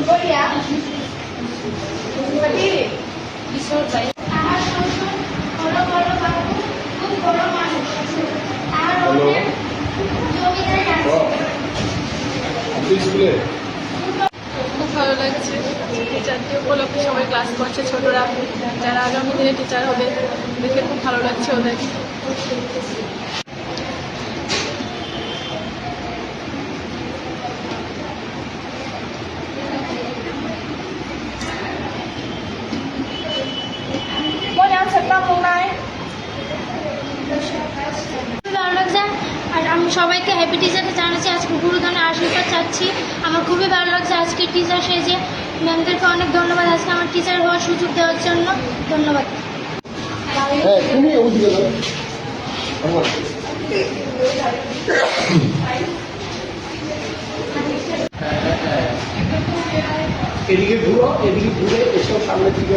Gloria. Berdiri. কিশোর ভাই আমার শ্বশুর বড় বড় বাবু খুব বড় মানুষ আর Hello. ওদের আছে খুব ভালো লাগছে টিচার উপলক্ষে সবাই ক্লাস করছে ছোটরা যারা আগামী দিনে টিচার হবে দেখে খুব ভালো লাগছে ওদের মনে আছে তামুক নাই ভালো লাগছে আর আমি সবাইকে হ্যাপি টিচারকে জানাচ্ছি, আজকে গুরুধনের আশীর্বাদ চাচ্ছি। আমার খুবই ভালো লাগছে আজকে টিচার সেজে ম্যামদেরকে অনেক ধন্যবাদ আজকে আমার টিচার হওয়ার সুযোগ দেওয়ার জন্য। ধন্যবাদ। হ্যাঁ এদিকে ঘুরো, এদিকে ঘুরে এসব সামনে দিকে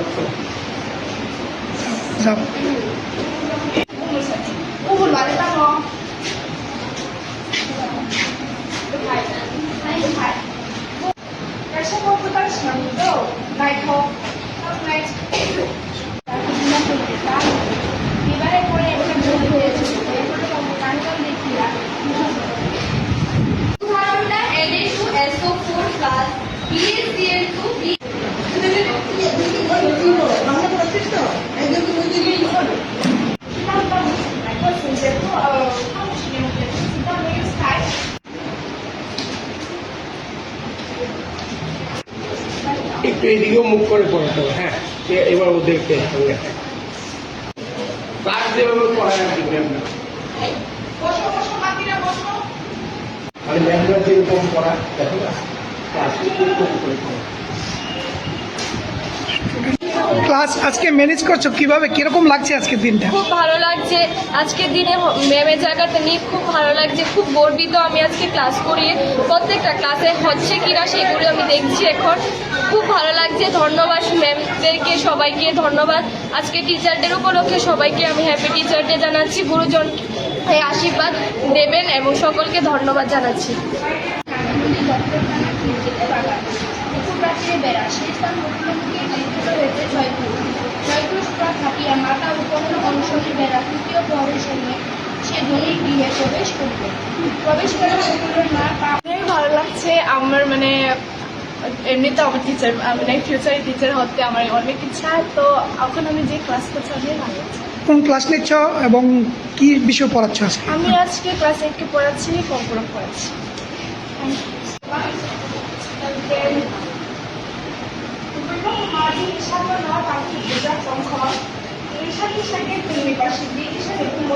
Orang একটু এদিকেও মুখ করে পড়াতে হবে। হ্যাঁ এবার ওদেরকে সঙ্গে ক্লাস যেভাবে পড়ায় আর কি বসো আর ম্যামরা যেরকম পড়া দেখো না। ক্লাস করে পড়া ক্লাস আজকে ম্যানেজ করছ? কীভাবে? কীরকম লাগছে আজকের দিনটা? খুব ভালো লাগছে। আজকের দিনে ম্যামের জায়গাতে নিয়ে খুব ভালো লাগছে। খুব গর্বিত আমি আজকে ক্লাস করিয়ে প্রত্যেকটা ক্লাসে হচ্ছে কিনা সেগুলো আমি দেখছি এখন। খুব ভালো লাগছে। ধন্যবাদ ম্যামদেরকে সবাইকে ধন্যবাদ। আজকে টিচার ডের উপলক্ষে সবাইকে আমি হ্যাপি টিচার ডে জানাচ্ছি। গুরুজন আশীর্বাদ দেবেন এবং সকলকে ধন্যবাদ জানাচ্ছি। প্রাচীরে বেড়া সেই স্থান মুখোমুখি নির্মিত হয়েছে জয়পুর। জয়পুর সুরা থাকিয়া মাতা উপন্ন অনশনী বেড়া তৃতীয় প্রহরের সময় সে ধনী গৃহে প্রবেশ করবে প্রবেশ করে সকলের মা পা খুবই ভালো লাগছে আমার মানে এমনিতে আমার টিচার মানে ফিউচারে টিচার হতে আমার অনেক ইচ্ছা তো এখন আমি যে ক্লাস করছি অনেক ভালো লাগছে কোন ক্লাস নিচ্ছ এবং কি বিষয় পড়াচ্ছ আজকে? আমি আজকে ক্লাস এইটকে পড়াচ্ছি কম্পিউটার পড়াচ্ছি।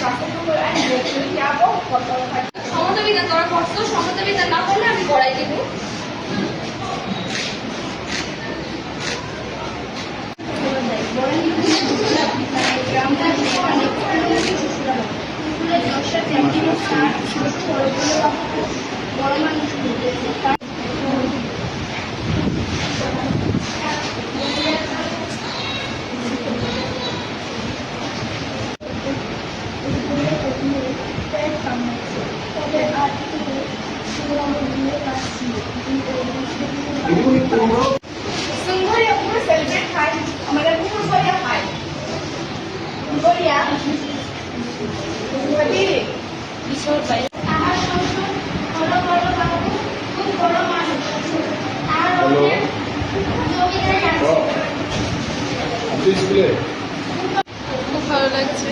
um সমতা বিজ্ঞান তোরা করছ সমতা বিজ্ঞান না করলে আমি করাই দেবো বড় মানুষ স্কুলে? খুব ভালো লাগছে।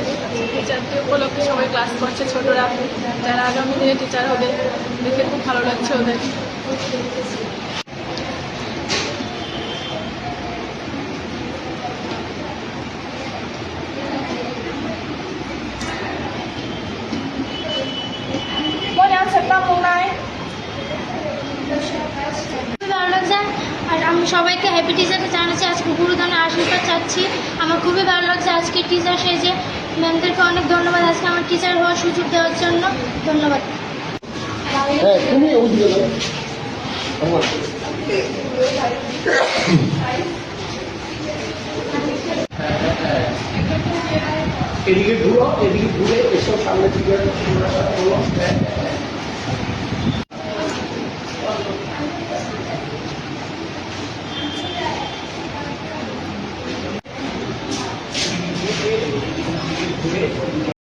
টিচারকে উপলক্ষে সবাই ক্লাস করছে, ছোটরা। যারা আগামী দিনে টিচার হবে, দেখে খুব ভালো লাগছে ওদের Gue yang serta mulai. খুবই ভালো লাগছে আর আমি সবাইকে হ্যাপি টিচারকে জানাচ্ছি আজকে গুরুদানের আশীর্বাদ চাচ্ছি আমার খুবই ভালো লাগছে আজকে টিচার সেজে ম্যামদেরকে অনেক ধন্যবাদ আজকে আমার টিচার হওয়ার সুযোগ দেওয়ার জন্য ধন্যবাদ হ্যাঁ এদিকে ঘুরো এদিকে ঘুরে এসব সামনে। হ্যাঁ।